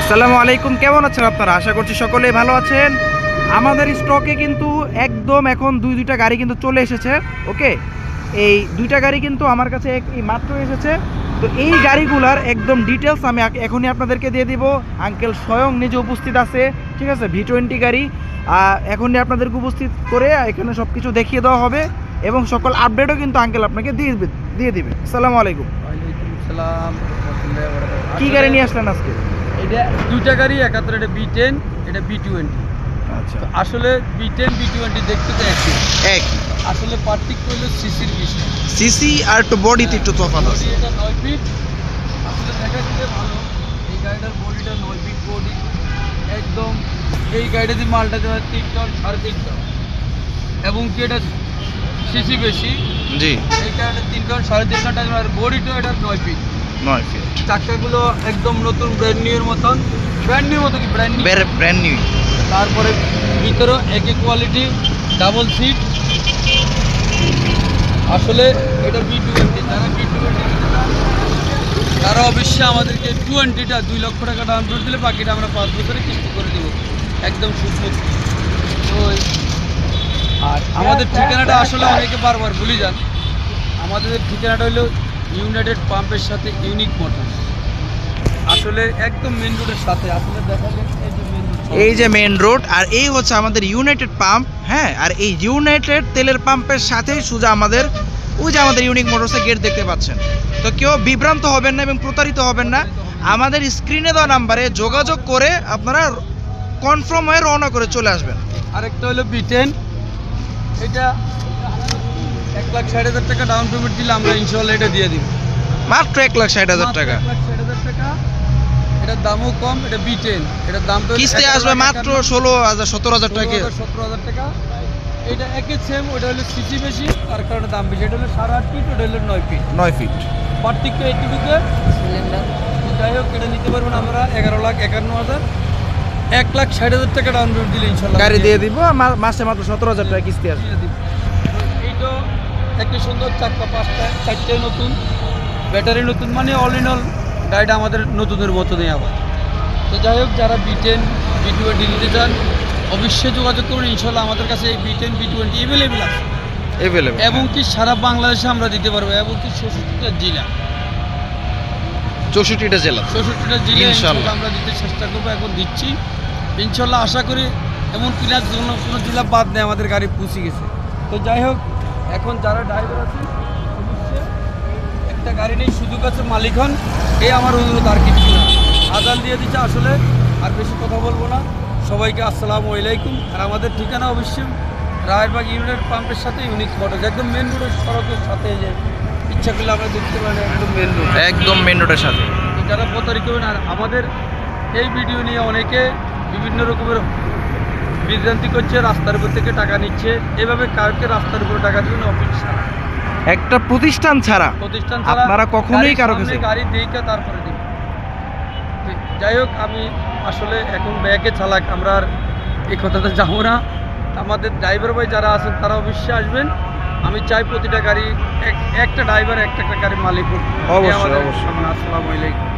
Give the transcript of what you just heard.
আসসালামু আলাইকুম কেমন আছেন আপনারা? আশা করছি সকলেই ভালো আছেন। আমাদের স্টকে কিন্তু একদম এখন দুই দুইটা গাড়ি কিন্তু চলে এসেছে ওকে? এই দুইটা গাড়ি কিন্তু আমার কাছে এই মাত্র এসেছে। তো এই গাড়িগুলার একদম ডিটেলস আমি এখনই আপনাদেরকে দিয়ে দিব। আঙ্কেল স্বয়ং নিজে উপস্থিত আছে ঠিক আছে? ভি টোয়েন্টি গাড়ি। এখনই আপনাদেরকে উপস্থিত করে এখানে সব কিছু দেখিয়ে দেওয়া হবে এবং সকল আপডেটও কিন্তু আঙ্কেল আপনাকে দিয়ে দিবে দিয়ে দিবে। আসসালামু আলাইকুম। কি গাড়ি নিয়ে আসলেন আজকে? এটা দুইটা গাড়ি একাত্তর এটা বি টেন এটা বি টোয়েন্টি আচ্ছা। আসলে বি টেন বি টোয়েন্টি দেখতে তো একই। এক আসলে পার্থক্য হলো সিসির বিষয়। সিসি আর একটু বডিতে একটু তফাৎ আছে। এটা নয় ফিট আসলে দেখা গেলে ভালো। এই গাড়িটার বডিটা নয় ফিট বডি একদম এই গাড়িটা দিয়ে মালটা দেওয়া হয় তিন টন সাড়ে তিন টন। এবং কি এটা সিসি বেশি? জি। এই গাড়িটা তিন টন সাড়ে তিন টন আর বডিটা এটা নয় ফিট নয় ফিট চাকাগুলো একদম নতুন ব্র্যান্ড নিউ এর মতন। ব্র্যান্ড নিউ মতো কি? ব্র্যান্ড নিউ ব্র্যান্ড নিউ তারপরে ভিতরেও একই কোয়ালিটি ডাবল সিট আসলে এটা বি টোয়েন্টি যারা বি টোয়েন্টি তারা অবশ্যই আমাদেরকে টোয়েন্টিটা দুই লক্ষ টাকা ডাউন পেমেন্ট দিলে বাকিটা আমরা পাঁচ বছরে কিস্তি করে দেবো। একদম সুস্মুখ তো আর আমাদের ঠিকানাটা আসলে অনেকে বারবার ভুলে যান। আমাদের ঠিকানাটা হলো ইউনাইটেড পাম্পের সাথে ইউনিক মোটর। আসলে একদম মেন রোডের সাথে। আসলে দেখা যায় এই যে মেন রোড এই যে মেন রোড আর এই হচ্ছে আমাদের ইউনাইটেড পাম্প হ্যাঁ? আর এই ইউনাইটেড তেলের পাম্পের সাথেই সোজা আমাদের ওই যে আমাদের ইউনিক মোটরসের গেট দেখতে পাচ্ছেন। তো কেউ বিভ্রান্ত হবেন না এবং প্রতারিত হবেন না। আমাদের স্ক্রিনে দেওয়া নাম্বারে যোগাযোগ করে আপনারা কনফার্ম হয়ে রওনা করে চলে আসবেন। আরেকটা হলো বিটেন এটা এক লাখ ষাট হাজার টাকা ডাউন পেমেন্ট দিলে আমরা ইনশাল্লাহ এটা দিয়ে দিব। মাত্র এক লাখ ষাট হাজার টাকা। এক লাখ ষাট হাজার টাকা। এটার দামও কম এটা বিটেন এটার দাম কিস্তি আসবে মাত্র ষোলো হাজার সতেরো হাজার টাকা। সতেরো হাজার টাকা। এটা একই সেম ওটা হলো সিসি বেশি তার কারণে দাম বেশি। এটা হলো সাড়ে আট ফিট ওটা হলো নয় ফিট নয় ফিট পার্থক্য যাই হোক এটা নিতে পারবেন আমরা। এগারো লাখ একান্ন হাজার। এক লাখ ষাট হাজার টাকা ডাউন পেমেন্ট দিলে ইনশাল্লাহ গাড়ি দিয়ে দিব মা- মাসে মাত্র সতেরো হাজার টাকা কিস্তি আসবে। একটা সুন্দর চারটা পাঁচটা চারটে নতুন। ব্যাটারি নতুন মানে অল ইন অল গাড়িটা আমাদের নতুনের মতো নেই আবার। তো যাই হোক যারা বি টেন বি টোয়েন্টি নিতে চান অবশ্যই যোগাযোগ করুন ইনশাল্লাহ আমাদের কাছে এই B ten B twenty available আছে। এভেলেবেল এবং কি সারা বাংলাদেশে আমরা দিতে পারব এবং কি ষষ্ঠীটা জেলা। চৌষট্টিটা জেলা। ষষ্ঠীটা জেলা ইনশাল্লাহ। ইনশাল্লাহ আমরা দিতে চেষ্টা করব এখন দিচ্ছি। ইনশাল্লাহ আশা করি এমন কিনার জন্য কোনো জেলা বাদ নেই আমাদের গাড়ি পৌঁছে গেছে। তো যাই হোক এখন যারা ড্রাইভার আছে একটা গাড়ি নেই সুযোগ আছে মালিক হন। এই আমার অনুরোধ আর কিছু না। আদান দিয়ে দিচ্ছে আসলে আর বেশি কথা বলব না। সবাইকে আসসালামু আলাইকুম। আর আমাদের ঠিকানা অবশ্যই রায়েরবাগ ইউনিট পাম্পের সাথে ইউনিক মোটর একদম মেন রোডের সড়কের সাথে যে ইচ্ছা করলে আমরা দেখতে পারি একদম মেন রোড একদম মেন রোডের সাথে। যারা প্রতারিত হবেন আর আমাদের এই ভিডিও নিয়ে অনেকে বিভিন্ন রকমের বিভ্রান্তি করছে রাস্তার উপর থেকে টাকা নিচ্ছে। এভাবে কাউকে রাস্তার উপরে টাকা দিবেন অফিস ছাড়া। একটা প্রতিষ্ঠান ছাড়া। প্রতিষ্ঠান ছাড়া আপনারা কখনোই কারও কাছে- গাড়ি দেখে তারপরে দিন যাই হোক আমি আসলে এখন ব্যাগে চালাক আমরা আর এই কথাতে যাব না। আমাদের ড্রাইভার ভাই যারা আছেন তারা অবশ্যই আসবেন। আমি চাই প্রতিটা গাড়ি এক- একটা ড্রাইভার একটা একটা গাড়ির মালিক হোক। অবশ্যই, অবশ্যই। আসসালামু আলাইকুম।